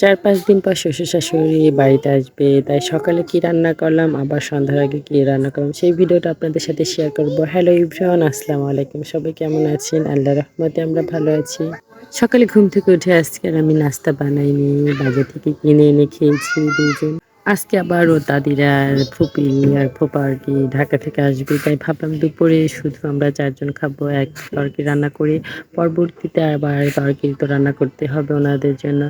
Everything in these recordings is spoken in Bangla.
চার পাঁচ দিন পর শ্বশুর শাশুড়ি বাড়িতে আসবে, তাই সকালে কি রান্না করলাম, আবার সন্ধ্যার আগে কি রান্না করলাম, সেই ভিডিওটা আপনাদের সাথে শেয়ার করব। হ্যালো ইব্রাহন আসসালামু আলাইকুম, সবাই কেমন আছেন? আল্লাহ রহমতে আমরা ভালো আছি। সকালে ঘুম থেকে উঠে আজকে আমি নাস্তা বানাইনি, বাজার থেকে কিনে এনে খেয়েছি দুজন। আজকে আবার ও দাদিরা আর ফুপি আর ফুপা আর কি ঢাকা থেকে আসবে, তাই ভাবলাম দুপুরে শুধু আমরা চারজন খাব, এক তরকি রান্না করে। পরবর্তীতে আবার তরকি তো রান্না করতে হবে ওনাদের জন্য।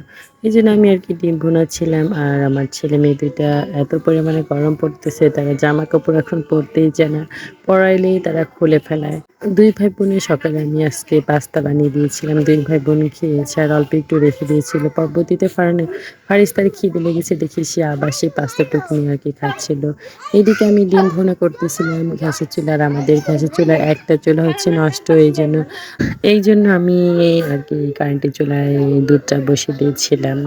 এই জন্য আমি আর কি ডিম ভুনাচ্ছিলাম আর আমার ছেলে মেয়ে দুইটা এত পরিমাণে গরম পড়তেছে, তারা জামা কাপড় এখন পরতেই চায় না, পরাইলেই তারা খুলে ফেলায়। দুই ভাই বোনের সকালে আমি আজকে পাস্তা বানিয়ে দিয়েছিলাম। দুই ভাই বোন খেয়েছে আর অল্প একটু রেখে দিয়েছিল। পরবর্তীতে ফারানে, ফারিস তার খিদে লেগেছে দেখি সে আবার সেই পাস্তাটুকু নিয়ে আর কি খাচ্ছিল। এইদিকে আমি ডিম ভুনা করতেছিলাম, ঘাসের চুলা আর আমাদের ঘাসের চুলার একটা চুলা হচ্ছে নষ্ট, এই জন্য এই জন্য আমি আর কি কারেন্টের চুলায় দুধটা বসিয়ে দিয়েছিলাম।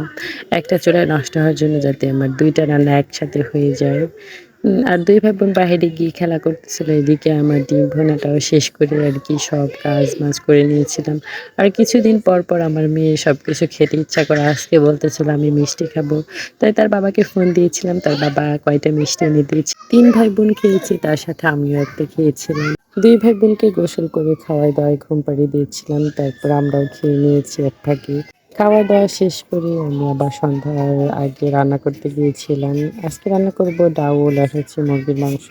একটা চুলায় নষ্ট হওয়ার জন্য যাতে আমার দুইটা রান্না একসাথে হয়ে যায়। আর দুই ভাই বোন বাইরে গিয়ে খেলা করতেছিল, এদিকে আমার ডিম ভোনাটাও শেষ করে আর কি সব কাজ মাজ করে নিয়েছিলাম। আর কিছুদিন পর পর আমার মেয়ে সব কিছু খেতে ইচ্ছা করে আজকে বলতেছিল, আমি মিষ্টি খাব। তাই তার বাবাকে ফোন দিয়েছিলাম, তার বাবা কয়টা মিষ্টি এনে দিয়েছে। তিন ভাই বোন খেয়েছি, তার সাথে আমিও একটা খেয়েছিলাম। দুই ভাই বোনকে গোসল করে খাওয়াই দাওয়াই ঘুম পাড়িয়ে দিয়েছিলাম, তারপর আমরাও খেয়ে নিয়েছি এক ফাঁকে। খাওয়া দাওয়া শেষ করে, আমি আবার সন্ধ্যার আগে রান্না করতে গিয়েছিলাম। আজকে রান্না করব ডাউল আর হচ্ছে মুরগির মাংস।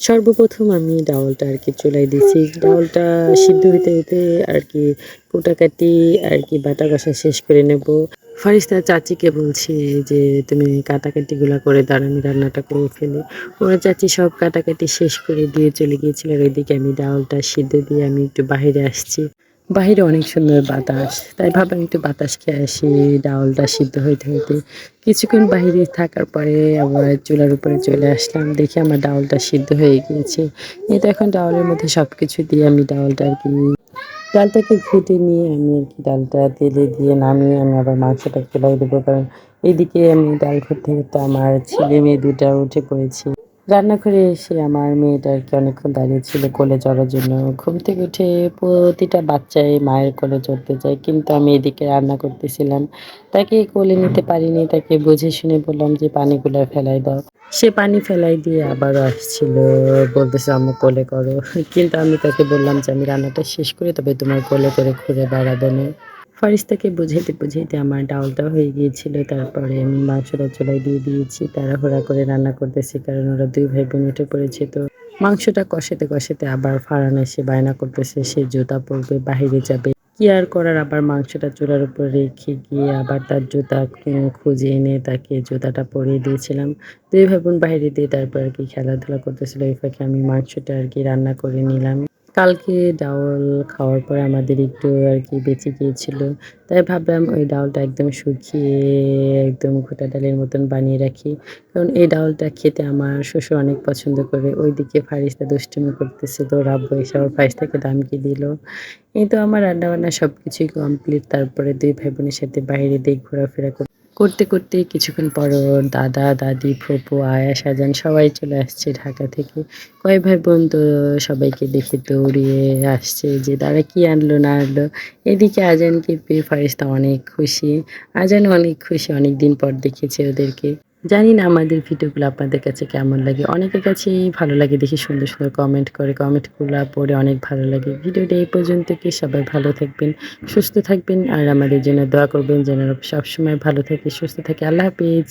সর্বপ্রথম আমি ডাউলটা আর কি চুলাই দিয়েছি। ডাউলটা সিদ্ধ হইতে হইতে আর কি কুটাকাটি আর কি বাটা কষা শেষ করে নেব। ফারিস্তা চাচিকে বলছি যে, তুমি কাটাকাটিগুলো করে দাঁড় আমি রান্নাটা করে ফেলি। ওরা চাচি সব কাটাকাটি শেষ করে দিয়ে চলে গিয়েছিল। আর আমি ডাউলটা সিদ্ধ দিয়ে আমি একটু বাইরে আসছি। বাইরে অনেক সুন্দর বাতাস। তাই ভাবলাম একটু বাতাস খেয়ে আসি ডাউলটা সিদ্ধ হইতে হইতে। কিছুক্ষণ বাইরে থাকার পরে আবার চুলার উপরে চলে আসলাম। দেখি আমার ডাউলটা সিদ্ধ হয়ে গিয়েছে। এই তো এখন ডাউলের মধ্যে সব কিছু দিয়ে আমি ডাউলটা আর কি ডালটাকে ঘুটে নিয়ে আমি আর কি ডালটা তেলে দিয়ে নামিয়ে আমি আবার মাংসটা চুলাই দেবো। কারণ এইদিকে আমি ডাল ঘুরতে ঘুরতে আমার ছেলে মেয়ে দুটা উঠে পড়েছি। রান্নাঘরে এসে আমার মেয়েটা আর কি অনেকক্ষণ দাঁড়িয়ে ছিল কোলে চড়ার জন্য। ঘুম থেকে উঠে প্রতিটা বাচ্চাই মায়ের কোলে চড়তে চায় কিন্তু আমি এদিকে রান্না করতেছিলাম। তাকে কোলে নিতে পারিনি, তাকে বুঝে শুনে বললাম যে পানিগুলো ফেলাই দাও। সে পানি ফেলাই দিয়ে আবারও আসছিল, বলতেছে আমি কোলে করো। কিন্তু আমি তাকে বললাম যে, আমি রান্নাটা শেষ করে, তবে তোমার কোলে করে ঘুরে বেড়াবো না। ফারিস্তাকে বুঝাইতে বুঝাইতে আমার ডাউলটা হয়ে গিয়েছিল। তারপরে আমি মাংসটা চুলাই দিয়ে দিয়েছি, তাড়াহুড়া করে রান্না করতেছি কারণ ওরা দুই ভাই বোন উঠে পড়েছে তো। মাংসটা কষাতে কষাতে আবার ফারান এসে বায়না করতেছে, সে জুতা পরবে, বাহিরে যাবে। কি আর করার, আবার মাংসটা চুলার উপর রেখে গিয়ে আবার তার জুতা খুঁজে এনে তাকে জুতাটা পরিয়ে দিয়েছিলাম। দুই ভাই বোন বাইরে দিয়ে তারপর আর কি খেলাধুলা করতেছিল, এই ফাঁকে আমি মাংসটা আর কি রান্না করে নিলাম। কালকে ডাউল খাওয়ার পরে আমাদের একটু আর কি বেঁচে গিয়েছিল। তাই ভাবলাম ওই ডাউলটা একদম শুকিয়ে, একদম ঘোটা ডালের মতন বানিয়ে রাখি। কারণ এই ডাউলটা খেতে আমার শ্বশুর অনেক পছন্দ করে। ওইদিকে ফারিস্তা দুষ্টুমি করতেছিল রাব্বু এসে ফারিস্তাকে দামকি দিল? এই তো আমার রান্নাবান্না সব কিছুই কমপ্লিট তারপরে দুই ভাই বোনের সাথে বাইরে দিয়ে ঘোরাফেরা করতে করতে কিছুক্ষণ পর ওর দাদা, দাদি, ফুপু আয়া সাজান সবাই চলে আসছে ঢাকা থেকে। কয় ভাই বোন তো সবাইকে দেখে দৌড়িয়ে আসছে যে তারা কি আনলো, না আনলো? এদিকে আজানকে পেয়ে ফারিস্তা অনেক খুশি। আজান অনেক খুশি অনেক দিন পর দেখেছে ওদেরকে। জানি না আমাদের ভিডিওগুলো আপনাদের কাছে কেমন লাগে। অনেকের কাছেই ভালো লাগে দেখি সুন্দর সুন্দর কমেন্ট করে। কমেন্টগুলো পড়ে অনেক ভালো লাগে। ভিডিওটা এই পর্যন্ত কি সবাই ভালো থাকবেন, সুস্থ থাকবেন। আর আমাদের জন্য দোয়া করবেন যেন সবসময় ভালো থাকে, সুস্থ থাকে। আল্লাহ হাফিজ।